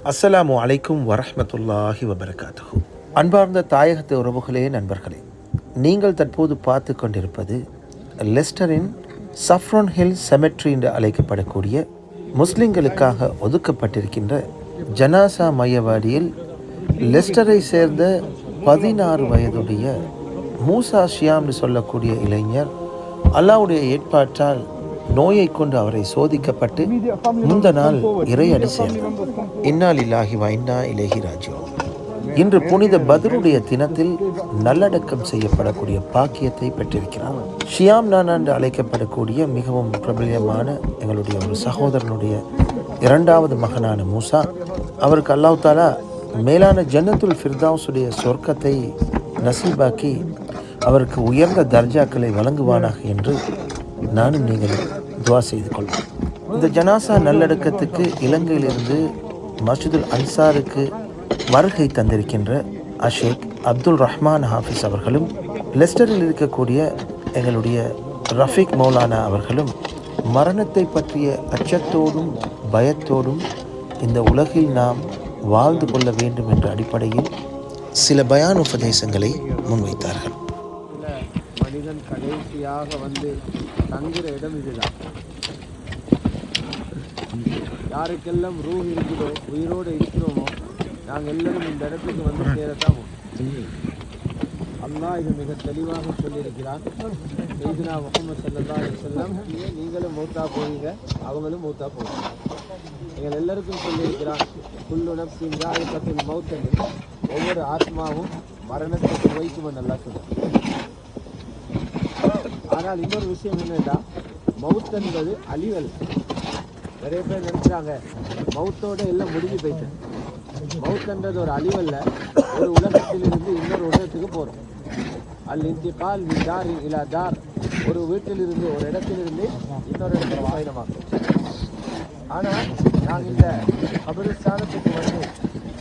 அஸ்ஸலாமு அலைக்கும் வரஹமத்துல்லாஹி வபரகாத்து அன்பார்ந்த தாயகத்து உறவுகளே நண்பர்களே நீங்கள் தற்போது பார்த்து கொண்டிருப்பது லெஸ்டரின் சஃப்ரோன் ஹில் செமெட்ரி என்று அழைக்கப்படக்கூடிய முஸ்லிம்களுக்காக ஒதுக்கப்பட்டிருக்கின்ற ஜனாசா மையவாடியில் லெஸ்டரை சேர்ந்த பதினாறு வயதுடைய மூசா ஷியாம்னு சொல்லக்கூடிய இளைஞர் அல்லாவுடைய ஏற்பாட்டால் நோயை கொண்டு அவரை சோதிக்கப்பட்டு முந்த நாள் இறையடி சேர்ந்தார் இன்னால் இல்லாகி வைண்டா இலகி ராஜோ இன்று புனித பதருடைய தினத்தில் நல்லடக்கம் செய்யப்படக்கூடிய பாக்கியத்தை பெற்றிருக்கிறார். ஷியாம் நான் என்று அழைக்கப்படக்கூடிய மிகவும் பிரபலியமான எங்களுடைய ஒரு சகோதரனுடைய இரண்டாவது மகனான மூசா அவருக்கு அல்லாஹ் தாலா மேலான ஜன்னத்துல் ஃபிர்தாஸுடைய சொர்க்கத்தை நசீபாக்கி அவருக்கு உயர்ந்த தர்ஜாக்களை வழங்குவானாக என்று நானும் நீங்கள் துவா செய்து கொள்வோம். இந்த ஜனாசா நல்லடக்கத்துக்கு இலங்கையிலிருந்து மஸ்ஜிதுல் அன்சாருக்கு வருகை தந்திருக்கின்ற அஷேக் அப்துல் ரஹ்மான் ஹாஃபிஸ் அவர்களும் லெஸ்டரில் இருக்கக்கூடிய எங்களுடைய ரஃபீக் மௌலானா அவர்களும் மரணத்தை பற்றிய அச்சத்தோடும் பயத்தோடும் இந்த உலகில் நாம் வாழ்ந்து கொள்ள வேண்டும் என்ற அடிப்படையில் சில பயான் உபதேசங்களை முன்வைத்தார்கள். கடைசியாக வந்து தங்குற இடம் இதுதான். யாருக்கெல்லாம் ரூ இருக்குதோ உயிரோடு இருக்கிறோமோ நாங்கள் எல்லாரும் இந்த இடத்துக்கு வந்து சேரத்தான் போகிறோம். அல்லாஹ் இது மிக தெளிவாக சொல்லியிருக்கிறான். செய்தினா முகமது சல்லா செல்லம் நீங்களும் மூத்தா போவீங்க அவங்களும் மூத்தா போவீங்க. எங்கள் எல்லாருக்கும் சொல்லியிருக்கிறான் புல்லு நப்சின் ராயப்பத்தின் ஒவ்வொரு ஆத்மாவும் மரணத்துக்கு வைக்கும் நல்லா சொல்லுவோம் ஆனால் இன்னொரு விஷயம் என்னென்னா மவுத் என்பது அழிவல். நிறைய பேர் நினைக்கிறாங்க மவுத்தோட எல்லாம் முடிஞ்சு போயிட்டேன் மவுத்ன்றது ஒரு அழிவல்ல ஒரு உலகத்திலிருந்து இன்னொரு உலகத்துக்கு போகிறோம் அல் இன்திகால் மின் தார் இலா தார். ஒரு வீட்டிலிருந்து ஒரு இடத்திலிருந்து இன்னொரு இடத்துல பயணமாக்கும் ஆனால் நாங்கள் இந்த கபிரஸ்தானத்துக்கு வந்து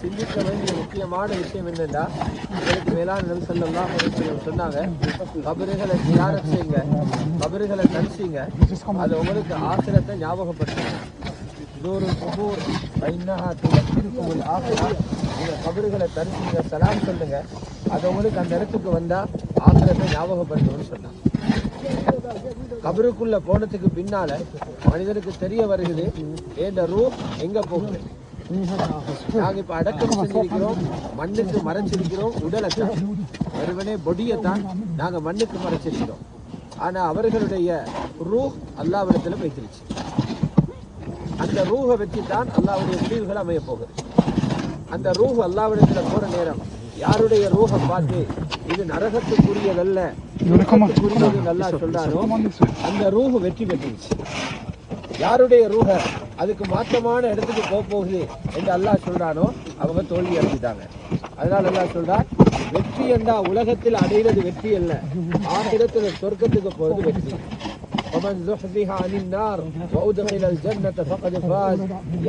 சிந்திக்க வேண்டிய முக்கியமான விஷயம் என்னென்னா எனக்கு மேலான நபி ஸல்லல்லாஹு சொன்னாங்க. கபறுகளை தியானம் செய்யுங்க. கபறுகளை தரிசிங்க. அது உங்களுக்கு ஆசிரத்தை ஞாபகப்படுத்துங்க. நூறு குபூர் வைன்னஹா துலக்கிருக்கும் ஆசிரா. இந்த கபறுகளை தரிசிங்க சலாம் சொல்லுங்க. அது உங்களுக்கு அந்த இடத்துக்கு வந்தால் ஆசிரத்தை ஞாபகப்படுத்தும்னு சொன்னாங்க. கபருக்குள்ள போனதுக்கு பின்னால மனிதனுக்கு தெரிய வருகிறது ஏண்ட ரூ எங்க போகுது? நாங்கள் இப்போ அடக்கம் செஞ்சிருக்கிறோம் மண்ணுக்கு மறைச்சிருக்கிறோம் உடலை தான். பொடியை தான் நாங்கள் மண்ணுக்கு மறைச்சிருக்கிறோம். ஆனால் அவர்களுடைய ரூ அல்லாவிடத்தில் வைத்திருச்சு. அந்த ரூஹை வச்சு தான் அல்லாவுடைய முடிவுகள் அமைய போகுது. அந்த ரூஹ் அல்லாவிடத்தில் போகிற நேரம் யாருடைய ரூஹை பார்த்து இது நரகத்துக்குரியதல்ல நல்லா சொல்றாரோ அந்த ரூஹ் வெற்றி பெற்றுச்சு யாருடைய ரூஹ அதுக்கு மாற்றமான இடத்துக்கு போக போகுது என்று அல்லாஹ் சொல்கிறானோ அவங்க தோல்வி அடைஞ்சிட்டாங்க. அதனால் அல்லாஹ் சொல்கிறார் வெற்றி என்றா உலகத்தில் அடைகிறது வெற்றி அல்ல ஆகிரத்தில் சொர்க்கத்துக்கு போகிறது வெற்றி.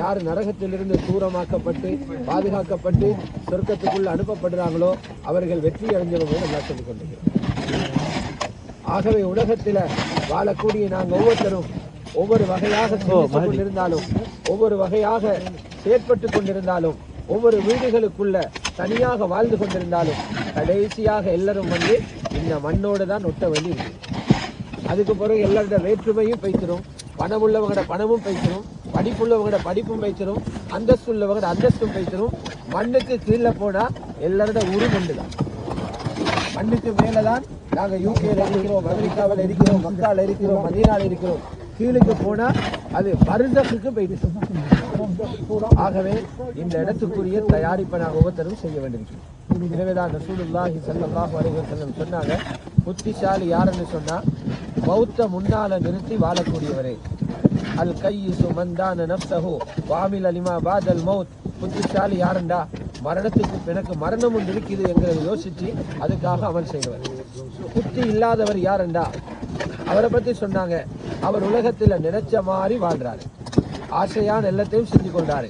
யார் நரகத்திலிருந்து தூரமாக்கப்பட்டு பாதுகாக்கப்பட்டு சொர்க்கத்துக்குள்ள அனுப்பப்படுறாங்களோ அவர்கள் வெற்றி அடைஞ்சவங்க நல்லா சொல்லிக் ஆகவே உலகத்தில் வாழக்கூடிய நாங்கள் ஒவ்வொருத்தரும் ஒவ்வொரு வகையாக கொண்டிருந்தாலும் ஒவ்வொரு வகையாக செயற்பட்டு கொண்டிருந்தாலும் ஒவ்வொரு வீடுகளுக்குள்ள தனியாக வாழ்ந்து கொண்டிருந்தாலும் கடைசியாக எல்லாரும் வந்து இந்த மண்ணோடு தான் ஒட்ட வேண்டி இருக்கு. அதுக்கு பிறகு எல்லாரோட வேற்றுமையும் பைத்திரும் பணம் உள்ளவங்களோட பணமும் பைத்திரும் படிப்புள்ளவங்களோட படிப்பும் பைத்திரும் அந்தஸ்து உள்ளவங்களோட அந்தஸ்தும் பைத்திரும் மண்ணுக்கு கீழே போனா எல்லாரோட உருமண்டு தான். மண்ணுக்கு மேலதான் நாங்க யூகேல இருக்கிறோம் அமெரிக்காவில் இருக்கிறோம் மக்கால இருக்கிறோம் மதீனால இருக்கிறோம். கீழுக்கு போனா அது பருந்தத்துக்கு போயிட்டு ஆகவே இந்த இடத்துக்குரிய தயாரிப்பை நாங்கள் ஒவ்வொருத்தரும் செய்ய வேண்டியிருக்கிறோம் எனவேதான் ரசூலுல்லாஹி ஸல்லல்லாஹு அலைஹி வஸல்லம் சொன்னாங்க புத்திசாலி யாருன்னு சொன்னா பௌத்த முன்னால நிறுத்தி வாழக்கூடியவரே. அல் கையிசு சுமந்தான நப்சஹு வாமில் அலிமா பாதல் மௌத். புத்திசாலி யாருண்டா? மரணத்துக்கு பிறகு மரணம் ஒன்று இருக்குது என்கிறத யோசிச்சு அதுக்காக அமல் செய்தவர். புத்தி இல்லாதவர் யாருண்டா? அவரை பற்றி சொன்னாங்க. அவர் உலகத்தில் நினைச்ச மாதிரி வாழ்றாரு. ஆசையான எல்லாத்தையும் செஞ்சு கொண்டாரு.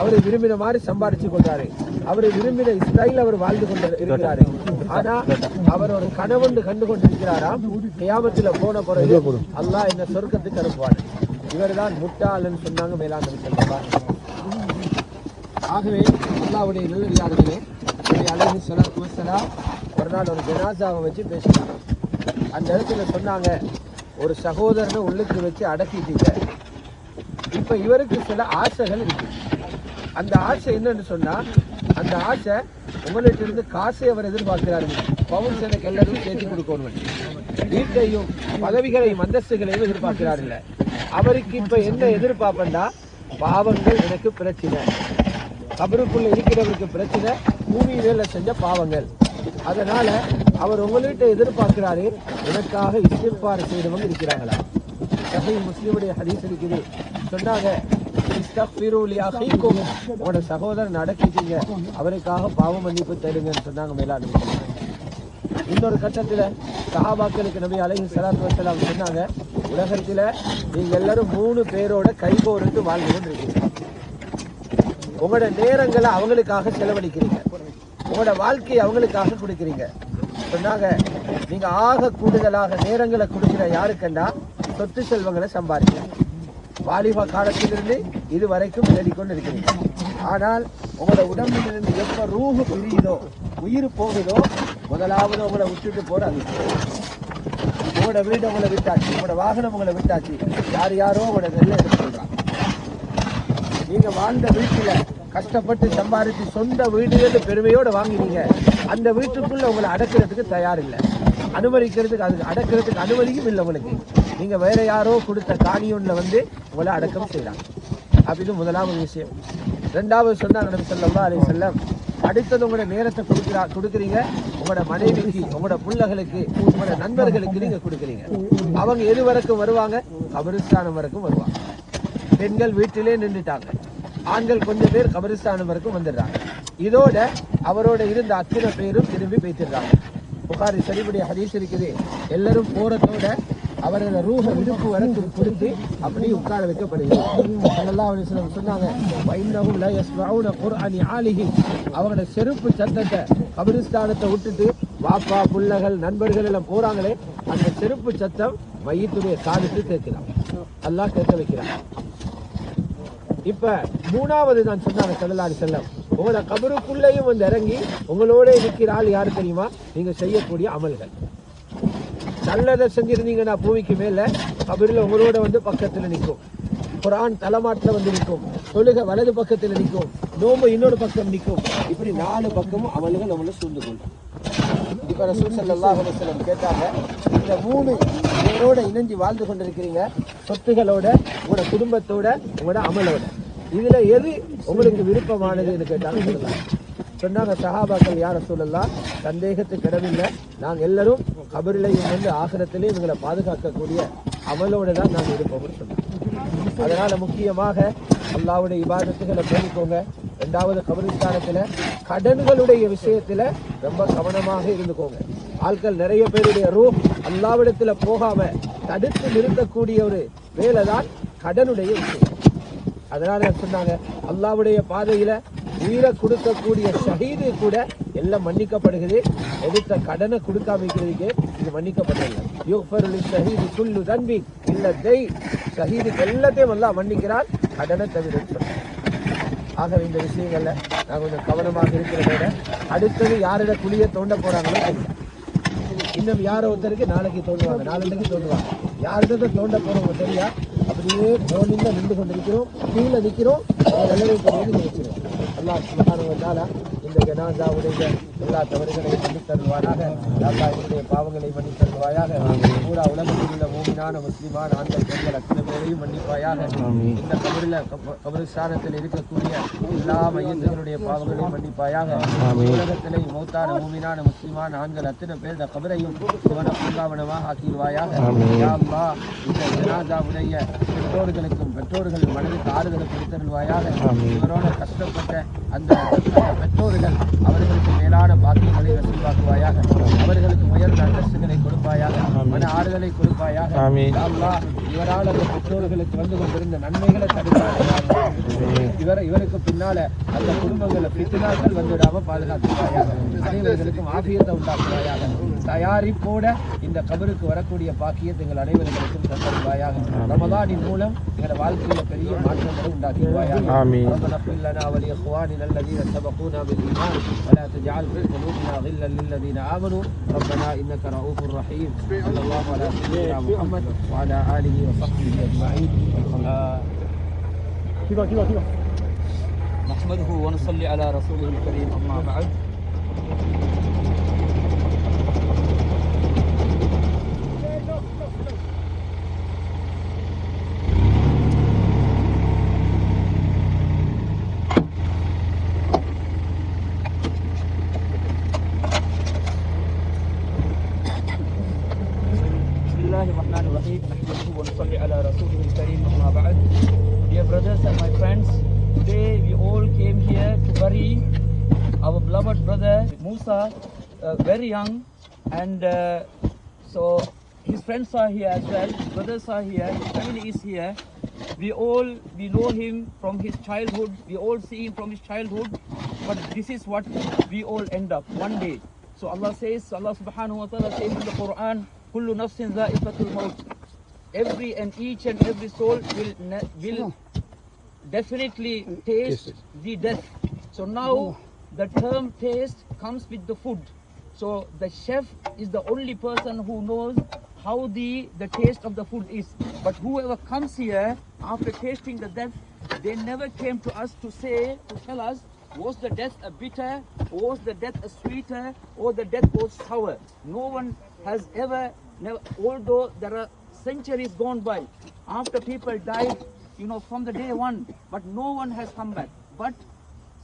அவரை விரும்பின மாதிரி சம்பாதிச்சு கொண்டாரு. அவரை விரும்பின ஸ்டைல் அவர் வாழ்ந்து கொண்டு இருக்கிறாரு. ஆனா அவர் ஒரு கனவுண்டு கண்டு கொண்டிருக்கிறாராம். கியாமத்தில் போன பிறகு அல்லாஹ் என்ன சொர்க்கத்துக்கு அனுப்புவார். இவர் தான் முட்டாளன்னு சொன்னாங்க மேலாண்மை செல்வா ஆகவே அல்லாவுடைய நல்லடியார்களே அழகு ஸலாத்து வஸ்ஸலாம் ஒரு நாள் ஒரு ஜனாசாவை வச்சு பேசினாங்க. அந்த இடத்துல சொன்னாங்க ஒரு சகோதரனை உள்ளுக்கு வச்சு அடக்கிட்டீங்க. இப்போ இவருக்கு சில ஆசைகள் இருக்கு. அந்த ஆசை என்னன்னு சொன்னால் அந்த ஆசை உங்கள்கிட்ட இருந்து காசை அவர் எதிர்பார்க்கிறாரு. பவுன் எனக்கு எல்லாரும் சேர்த்து கொடுக்கணும். வீட்டையும் பதவிகளையும் அந்தஸ்துகளையும் எதிர்பார்க்கிறாருல்ல அவருக்கு இப்போ என்ன எதிர்பார்ப்பண்டா பாவங்கள் எனக்கு பிரச்சனை. கபருக்குள்ளே இருக்கிறவருக்கு பிரச்சனை பூமி வேலை செஞ்ச பாவங்கள். அதனால் அவர் உங்கள்கிட்ட எதிர்பார்க்கிறாரு. எனக்காக இஸ்திஃபார் செய்தவங்க இருக்கிறாங்களா? சஹீ முஸ்லீமுடைய ஹதீஸ் இருக்குது. சொன்னாங்க உங்களோட சகோதரன் அடக்கிட்டீங்க. அவருக்காக பாவ மன்னிப்பு தருங்கன்னு சொன்னாங்க மேலாண்மை இன்னொரு கட்டத்தில் சஹாபாக்களுக்கு நபி அலைஹி சலாத்து வசலாம் சொன்னாங்க உலகத்தில் நீங்கள் எல்லாரும் மூணு பேரோட கைகோர்த்து வாழ்ந்து இருக்கீங்க உங்களோட நேரங்களை அவங்களுக்காக செலவழிக்கிறீங்க. உங்களோட வாழ்க்கையை அவங்களுக்காக கொடுக்குறீங்க. சொன்னாங்க. நீங்க ஆக கூடுதலாக நேரங்களை கொடுக்கிற யாருக்கண்டா சொத்து செல்வங்களை சம்பாதிக்க வாலிப காலத்திலிருந்து இது வரைக்கும் தேடிக்கொண்டு இருக்கிறீங்க ஆனால் உங்களோட உடம்பிலிருந்து எப்ப ரூஹு பிரியுதோ உயிர் போகுதோ முதலாவது உங்களை விட்டுட்டு போறாங்க உங்களோட வீடு உங்களை விட்டாச்சு உங்களோட வாகனம் உங்களை விட்டாச்சு. யார் யாரோ உங்களோட நெல்லை எடுத்து சொல்றாங்க நீங்க வாழ்ந்த வீட்டில் கஷ்டப்பட்டு சம்பாதிச்சு சொந்த வீடுகள் பெருமையோடு வாங்கினீங்க. அந்த வீட்டுக்குள்ளே உங்களை அடக்கிறதுக்கு தயார் இல்லை அனுமதிக்கிறதுக்கு அது அடக்கிறதுக்கு அனுமதியும் இல்லை உங்களுக்கு. நீங்கள் வேற யாரோ கொடுத்த காணியொன்றில் வந்து உங்களை அடக்கம் செய்கிறாங்க அப்படின்னு முதலாவது விஷயம். ரெண்டாவது சொன்னாங்க நபி ஸல்லல்லாஹு அலைஹி வஸல்லம் அடுத்தது உங்களோட நேரத்தை கொடுக்குறா கொடுக்குறீங்க. உங்களோட மனைவிக்கு உங்களோட பிள்ளைகளுக்கு உங்களோட நண்பர்களுக்கு நீங்கள் கொடுக்குறீங்க. அவங்க எது வரைக்கும் வருவாங்க? கபரிஸ்தானம் வரைக்கும் வருவாங்க. பெண்கள் வீட்டிலே நின்றுட்டாங்க ஆண்கள் கொஞ்சம் பேர் கபரிஸ்தானம் வரைக்கும் வந்துடுறாங்க. இதோட அவரோட இருந்த அத்தனை பேரும் திரும்பி பேசிடுறாங்க புகாரி சரிபடி ஹதீஸ் இருக்குது. எல்லாரும் போறதோட அவரோட ரூஹ விடுப்பு வரத்து கொடுத்து அப்படியே உட்கார வைக்கப்படுகிறது. ஸல்லல்லாஹு அலைஹி சொன்னாங்க வைன்னஹும் லா குர்ஆனி ஆலிஹி. செருப்பு சத்தத்தை கபரிஸ்தானத்தை விட்டுட்டு வாப்பா புள்ளகள் நண்பர்கள் எல்லாம் போறாங்களே அந்த செருப்பு சத்தம் மையத்துடைய காதுக்கு கேட்கிறான் அல்லாஹ் கேட்க வைக்கிறான். இப்ப மூணாவது நான் சொன்னாங்க செல்லலாரி செல்லம் உங்களோட கபருக்குள்ளேயும் வந்து இறங்கி உங்களோட நிற்கிற ஆள் யார் தெரியுமா? நீங்கள் செய்யக்கூடிய அமல்கள். நல்லதை செஞ்சிருந்தீங்கன்னா பூமிக்கு மேலே கபரில் உங்களோட வந்து பக்கத்தில் நிற்கும். குரான் தலைமாட்டில் வந்து நிற்கும். தொழுகை வலது பக்கத்தில் நிற்கும். நோம்பு இன்னொரு பக்கம் நிற்கும். இப்படி நாலு பக்கமும் அமல்கள் நம்மளை சூழ்ந்து கொள்ளும். இப்போ ரசூல் கேட்டாங்க இந்த மூணு பேரோட இணைஞ்சு வாழ்ந்து கொண்டிருக்கிறீங்க சொத்துகளோட உங்களோட குடும்பத்தோட உங்களோட அமலோட. இதில் எது உங்களுக்கு விருப்பமானதுன்னு கேட்டாலும் சொல்லலாம் சொன்னாங்க சஹாபாக்கள் யார சொல்லலாம் சந்தேகத்துக்கு இடமில்லை நாங்கள் எல்லாரும் கபரிலையும் வந்து ஆகரத்திலே இவங்களை பாதுகாக்கக்கூடிய அமலோடு தான் நாங்கள் இருப்போம்னு சொன்னோம் அதனால் முக்கியமாக அல்லாவுடைய இபாதத்துகளை பேணிக்கோங்க ரெண்டாவது கபரிஸ்தானத்தில் கடன்களுடைய விஷயத்தில் ரொம்ப கவனமாக இருந்துக்கோங்க. ஆட்கள் நிறைய பேருடைய ரூ அல்லாவிடத்தில் போகாமல் தடுத்து நிறுத்தக்கூடிய ஒரு வேலை தான் கடனுடைய விஷயம். அதனால சொன்னாங்க? அல்லாவுடைய பாதையில உயிரை கொடுக்கக்கூடிய ஷஹீது கூட எல்லாம் மன்னிக்கப்படுகிறது. எடுத்த கடனை கொடுக்காம இருக்கிறதுக்கு இது மன்னிக்கப்படுகிறது யூஃபருல் ஷஹீது குல்லு தன்பி இல்ல தெய் ஷஹீதுக்கு எல்லாத்தையும் எல்லாம் மன்னிக்கிறான் கடனை தவிர ஆகவே இந்த விஷயங்கள்ல நான் கொஞ்சம் கவனமாக இருக்கிறதோட அடுத்தது யாரோட குழியை தோண்ட போறாங்களோ இன்னும் யாரோ ஒருத்தருக்கு நாளைக்கு தோண்டுவாங்க நாளைக்கு தோண்டுவாங்க. யார்கிட்ட தோண்ட போறவங்க தெரியா? அப்படியே தோண்டில நின்று கொண்டிருக்கிறோம் கீழே நிற்கிறோம் எல்லாரையும் கொண்டு நிற்கிறோம் அல்லாஹ் சுப்ஹானஹு இந்த ஜனாசாவுடைய எல்லா தவறுகளையும் மன்னித் தருவாராக அல்லாஹ் என்னுடைய பாவங்களை மன்னித் தருவாயாக பூரா உலகத்தில் உள்ள மூமினான முஸ்லிமான ஆண்கள் பெண்கள் அத்தனை பேரையும் மன்னிப்பாயாக இந்த கபரில் கபரிஸ்தானத்தில் இருக்கக்கூடிய எல்லா மையத்தினுடைய பாவங்களையும் மன்னிப்பாயாக உலகத்திலே மௌத்தான மூமினான முஸ்லிமான ஆண்கள் அத்தனை பேர் இந்த கபரையும் சிவன பூங்காவனமாக ஆக்கிடுவாயாக. இந்த ஜனாசாவுடைய பெற்றோர்களுக்கும் பெற்றோர்கள் மனதுக்கு ஆறுதலை கொடுத்தருள்வாயாக. இவரோட கஷ்டப்பட்ட அந்த அந்த பெற்றோர்கள் அவர்களுக்கு மேலான பாக்கியங்களை நசிவாக்குவாயாக. அவர்களுக்கு உயர்ந்த அந்தஸ்துகளை கொடுப்பாயாக. மன ஆறுதலை கொடுப்பாயாக. அல்லாஹ் இவரால் அந்த பெற்றோர்களுக்கு வந்து கொண்டிருந்த நன்மைகளை தடுப்பாயாக இவர் இவருக்கு பின்னால அந்த குடும்பங்களை பித்தினாக்கள் வந்துடாம பாதுகாத்துவாயாக அனைவர்களுக்கும் ஆபியத்தை உண்டாக்குவாயாக தயாரிப்போட இந்த கபருக்கு வரக்கூடிய பாக்கியத்தை எங்கள் அனைவர்களுக்கும் தந்தருவாயாக ரமதானின் மூலம் எங்களோட வாழ்க்கையில பெரிய மாற்றங்களை உண்டாக்கிடுவாயாக ஆமீன். ربنا اغفر لنا ولإخواننا الذين سبقونا بالإيمان ولا تجعل في قلوبنا غلا للذين آمنوا ربنا إنك رؤوف رحيم صلى الله على سيدنا محمد وعلى آله وصحبه أجمعين. كده كده كده نحمده ونصلي على رسوله الكريم أما بعد. Very young, and uh, so his friends are here as well, his brothers are here, his family is here. We all we know him from his childhood, we all see him from his childhood, but this is what we all end up one day. So Allah says, Allah subhanahu wa ta'ala says in the Quran, Kullu nafsin maut. Every and each and every soul will ne- will definitely taste the death. So now the term taste comes with the food. So the chef is the only person who knows how the, the taste of the food is. But whoever comes here after tasting the death, they never came to us to say, to tell us, was the death a bitter, was the death a sweeter, or the death was sour. No one has ever, never, although there are centuries gone by, after people died, you know, from the day one, but no one has come back. But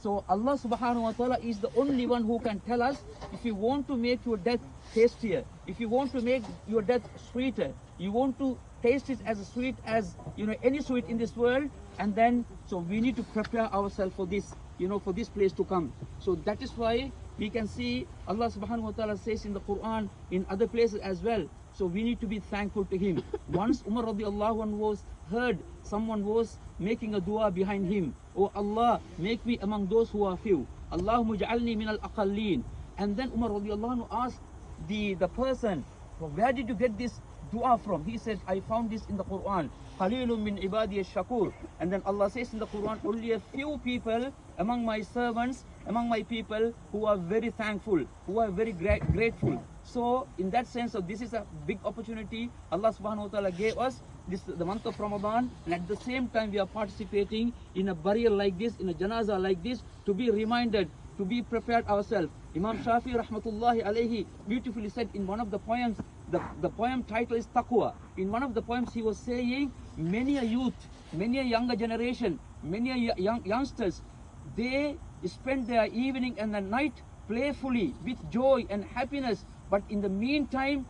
so Allah subhanahu wa ta'ala is the only one who can tell us if you want to make your death tastier, if you want to make your death sweeter, you want to taste it as sweet as you know any sweet in this world, and then so we need to prepare ourselves for this, you know, for this place to come. So that is why we can see Allah subhanahu wa ta'ala says in the Quran, in other places as well. So we need to be thankful to him. Once Umar radiallahu was heard someone was making a dua behind him. Oh Allah, make me among those who are few. Allahumma ja'alni min al-aqallin. And then Umar radiallahu asked the, the person, "Well, where did you get this dua from? He said, I found this in the Quran. Qalilun min ibadi shakur. And then Allah says in the Quran, only a few people among my servants, among my people who are very thankful, who are very gra- grateful. So in that sense, so this is a big opportunity Allah subhanahu wa ta'ala gave us this the month of Ramadan and at the same time we are participating in a burial like this, in a janaza like this to be reminded, to be prepared ourselves. Imam Shafi rahmatullahi alayhi beautifully said in one of the poems, the, the poem title is Taqwa. In one of the poems he was saying, many a youth, many a younger generation, many a young, youngsters, they spend their evening and the night playfully with joy and happiness but in the meantime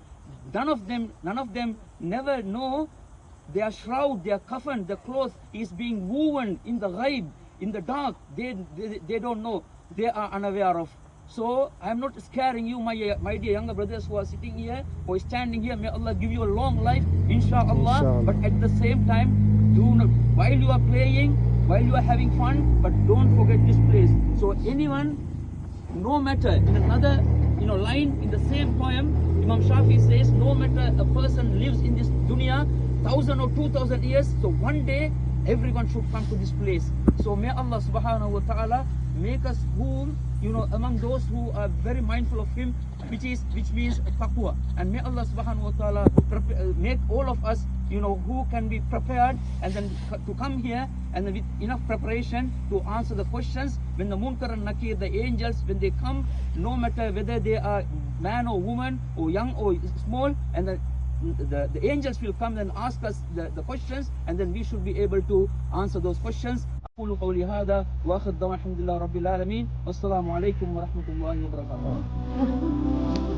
none of them none of them never know their shroud their coffin their cloth is being woven in the ghaib in the dark. They, they they don't know. They are unaware of. So i am not scaring you my my dear younger brothers who are sitting here or standing here. May allah give you a long life inshallah. Inshallah. but at the same time do not while you are playing while you are having fun but don't forget this place. So anyone no matter in another you know line in the same poem imam shafi says no matter a person lives in this dunya thousand or two thousand years so one day everyone should come to this place. So may allah subhanahu wa ta'ala make us whom you know among those who are very mindful of him which is which means taqwa. And may allah subhanahu wa ta'ala uh, make all of us you know who can be prepared and then c- to come here and then with enough preparation to answer the questions when the munkar and nakir the angels when they come no matter whether they are man or woman or young or small and the the, the angels will come and ask us the, the questions and then we should be able to answer those questions أقول قولي هذا وآخر دعوانا الحمد لله رب العالمين والسلام عليكم ورحمة الله وبركاته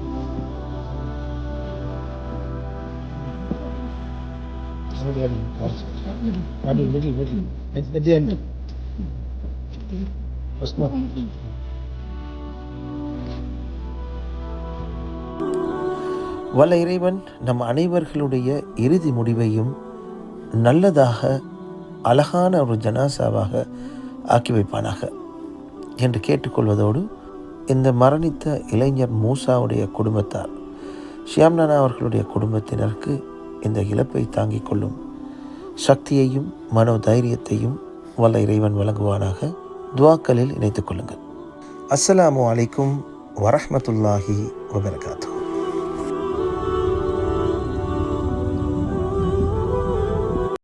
வல்ல இறைவன் நம் அனைவர்களுடைய இறுதி முடிவையும் நல்லதாக அழகான ஒரு ஜனாசாவாக ஆக்கி வைப்பானாக என்று கேட்டுக்கொள்வதோடு இந்த மரணித்த இளைஞர் மூசாவுடைய குடும்பத்தார் ஷியாம்னானா அவர்களுடைய குடும்பத்தினருக்கு இந்த இழப்பை தாங்கிக் கொள்ளும். சக்தியையும் மனோ தைரியத்தையும் வல்ல இறைவன் வழங்குவானாக. துவாக்களில் இணைத்துக் கொள்ளுங்கள். அஸ்ஸலாமு அலைக்கும் வரஹ்மத்துல்லாஹி வபர்காத்தூ